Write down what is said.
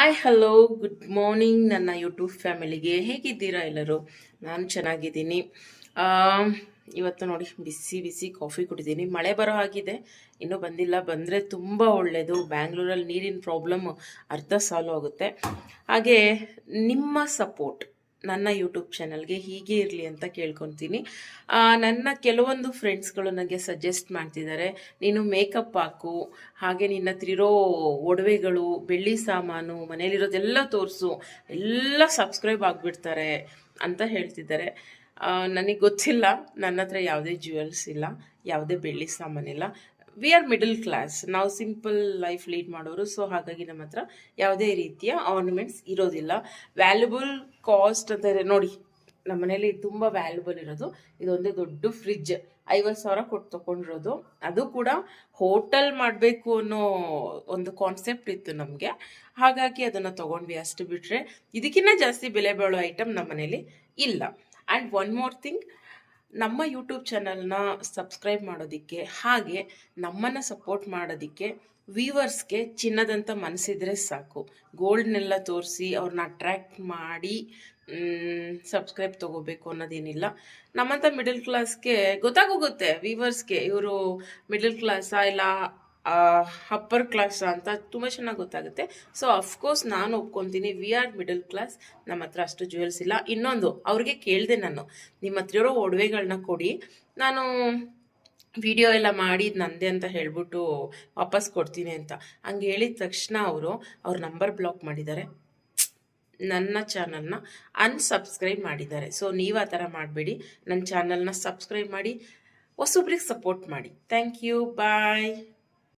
Hi hello good morning ನನ್ನ YouTube ಫ್ಯಾಮಿಲಿಗೆ ಹೇಗಿದ್ದೀರಾ ಎಲ್ಲರೂ? ನಾನು ಚೆನ್ನಾಗಿದ್ದೀನಿ. ಇವತ್ತು ನೋಡಿ, ಬಿಸಿ ಬಿಸಿ ಕಾಫಿ ಕುಡಿದ್ದೀನಿ ಮಳೆ ಬರೋ ಹಾಗಿದೆ. ಇನ್ನೂ ಬಂದಿಲ್ಲ. ಬಂದರೆ ತುಂಬ ಒಳ್ಳೆಯದು ಬ್ಯಾಂಗ್ಳೂರಲ್ಲಿ ನೀರಿನ ಪ್ರಾಬ್ಲಮ್ ಅರ್ಧ ಸಾಲ್ವ್ ಆಗುತ್ತೆ. ಹಾಗೆ, ನಿಮ್ಮ ಸಪೋರ್ಟ್ ನನ್ನ ಯೂಟ್ಯೂಬ್ ಚಾನಲ್ಗೆ ಹೀಗೆ ಇರಲಿ ಅಂತ ಕೇಳ್ಕೊತೀನಿ. ನನ್ನ ಕೆಲವೊಂದು ಫ್ರೆಂಡ್ಸ್ಗಳು ನನಗೆ ಸಜೆಸ್ಟ್ ಮಾಡ್ತಿದ್ದಾರೆ. ನೀನು ಮೇಕಪ್ ಹಾಕು, ಹಾಗೆ ನಿನ್ನ ಇರೋ ಒಡವೆಗಳು, ಬೆಳ್ಳಿ ಸಾಮಾನು ಮನೇಲಿರೋದೆಲ್ಲ ತೋರಿಸು, ಎಲ್ಲ ಸಬ್ಸ್ಕ್ರೈಬ್ ಆಗಿಬಿಡ್ತಾರೆ ಅಂತ ಹೇಳ್ತಿದ್ದಾರೆ. ನನಗೆ ಗೊತ್ತಿಲ್ಲ. ನನ್ನ ಹತ್ರ ಯಾವುದೇ ಜ್ಯುವೆಲ್ಸ್ ಇಲ್ಲ, ಯಾವುದೇ ಬೆಳ್ಳಿ ಸಾಮಾನಿಲ್ಲ. ವಿ ಆರ್ ಮಿಡಲ್ ಕ್ಲಾಸ್ ನಾವು ಸಿಂಪಲ್ ಲೈಫ್ ಲೀಡ್ ಮಾಡೋರು. ಸೊ ಹಾಗಾಗಿ ನಮ್ಮ ಹತ್ರ ಯಾವುದೇ ರೀತಿಯ ಆರ್ನಮೆಂಟ್ಸ್ ಇರೋದಿಲ್ಲ. ವ್ಯಾಲ್ಯೂಬಲ್ ಕಾಸ್ಟ್ ಅಂತ ನೋಡಿ, ನಮ್ಮ ಮನೇಲಿ ತುಂಬ ವ್ಯಾಲ್ಯೂಬಲ್ ಇರೋದು. ಇದೊಂದೇ ದೊಡ್ಡ ಫ್ರಿಜ್ ಐವತ್ತು ಸಾವಿರ ಕೊಟ್ಟು ತೊಗೊಂಡಿರೋದು. ಅದು ಕೂಡ ಹೋಟೆಲ್ ಮಾಡಬೇಕು ಅನ್ನೋ ಒಂದು ಕಾನ್ಸೆಪ್ಟ್ ಇತ್ತು ನಮಗೆ. ಹಾಗಾಗಿ ಅದನ್ನು ತೊಗೊಂಡ್ವಿ ಅಷ್ಟು ಬಿಟ್ಟರೆ ಇದಕ್ಕಿಂತ ಜಾಸ್ತಿ ಬೆಲೆ ಬಾಳೋ ಐಟಮ್ ನಮ್ಮ ಮನೇಲಿ ಇಲ್ಲ. ಆ್ಯಂಡ್ ಒನ್ ಮೋರ್ ಥಿಂಗ್ ನಮ್ಮ ಯೂಟ್ಯೂಬ್ ಚಾನಲ್ನ ಸಬ್ಸ್ಕ್ರೈಬ್ ಮಾಡೋದಕ್ಕೆ, ಹಾಗೆ ನಮ್ಮನ್ನು ಸಪೋರ್ಟ್ ಮಾಡೋದಕ್ಕೆ ವೀವರ್ಸ್ಗೆ ಚಿನ್ನದಂಥ ಮನಸ್ಸಿದ್ರೆ ಸಾಕು. ಗೋಲ್ಡ್ನೆಲ್ಲ ತೋರಿಸಿ ಅವ್ರನ್ನ ಅಟ್ರ್ಯಾಕ್ಟ್ ಮಾಡಿ ಸಬ್ಸ್ಕ್ರೈಬ್ ತೊಗೋಬೇಕು ಅನ್ನೋದೇನಿಲ್ಲ. ನಮ್ಮಂಥ ಮಿಡಲ್ ಕ್ಲಾಸ್ಗೆ ಗೊತ್ತಾಗೋಗುತ್ತೆ ವೀವರ್ಸ್ಗೆ ಇವರು ಮಿಡಲ್ ಕ್ಲಾಸಾ ಇಲ್ಲ ಅಪ್ಪರ್ ಕ್ಲಾಸ್ ಅಂತ ತುಂಬ ಚೆನ್ನಾಗಿ ಗೊತ್ತಾಗುತ್ತೆ. ಸೊ ಅಫ್ಕೋರ್ಸ್ ನಾನು ಒಪ್ಕೊತೀನಿ ವಿ ಆರ್ ಮಿಡಲ್ ಕ್ಲಾಸ್ ನಮ್ಮ ಹತ್ರ ಅಷ್ಟು ಜ್ಯುವೆಲ್ಸ್ ಇಲ್ಲ. ಇನ್ನೊಂದು, ಅವ್ರಿಗೆ ಕೇಳಿದೆ ನಾನು, ನಿಮ್ಮ ಹತ್ರ ಇರೋ ಒಡವೆಗಳನ್ನ ಕೊಡಿ. ನಾನು ವಿಡಿಯೋ ಎಲ್ಲ ಮಾಡಿ ನಂದೆ ಅಂತ ಹೇಳ್ಬಿಟ್ಟು ವಾಪಸ್ ಕೊಡ್ತೀನಿ ಅಂತ. ಹಂಗೆ ಹೇಳಿದ ತಕ್ಷಣ ಅವರು, ಅವ್ರ ನಂಬರ್ ಬ್ಲಾಕ್ ಮಾಡಿದ್ದಾರೆ. ನನ್ನ ಚಾನಲ್ನ ಅನ್ಸಬ್ಸ್ಕ್ರೈಬ್ ಮಾಡಿದ್ದಾರೆ. ಸೊ ನೀವು ಆ ಥರ ಮಾಡಬೇಡಿ. ನನ್ನ ಚಾನಲ್ನ ಸಬ್ಸ್ಕ್ರೈಬ್ ಮಾಡಿ, ಹೊಸೊಬ್ರಿಗೆ ಸಪೋರ್ಟ್ ಮಾಡಿ. Thank you bye